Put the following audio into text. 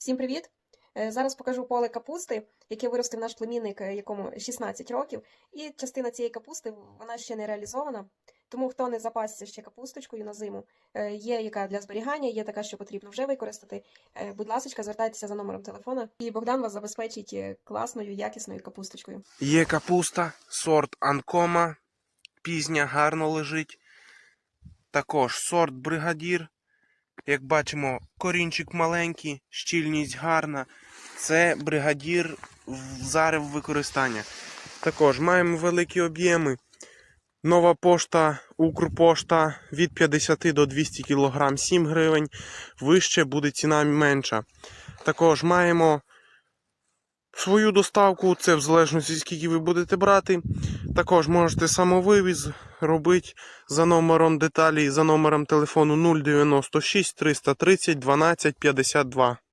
Всім привіт! Е, Зараз покажу поле капусти, яке виростив наш племінник, е, якому 16 років. І частина цієї капусти вона ще не реалізована. Тому хто не запасся ще капусточкою на зиму, е, є яка для зберігання, є така, що потрібно вже використати. Будь ласка, звертайтеся за номером телефона, і Богдан вас забезпечить класною, якісною капусточкою. Є капуста, сорт Анкома, пізня гарно лежить. Також сорт Бригадір. Як бачимо, корінчик маленький, щільність гарна. Це бригадір зарив використання. Також маємо великі об'єми. Нова пошта, Укрпошта від 50 до 200 кг 7 гривень. Вище буде ціна менша. Також маємо свою доставку, це в залежності скільки ви будете брати. Також можете самовивіз робити за номером деталі, за номером телефону 096 330 12 52.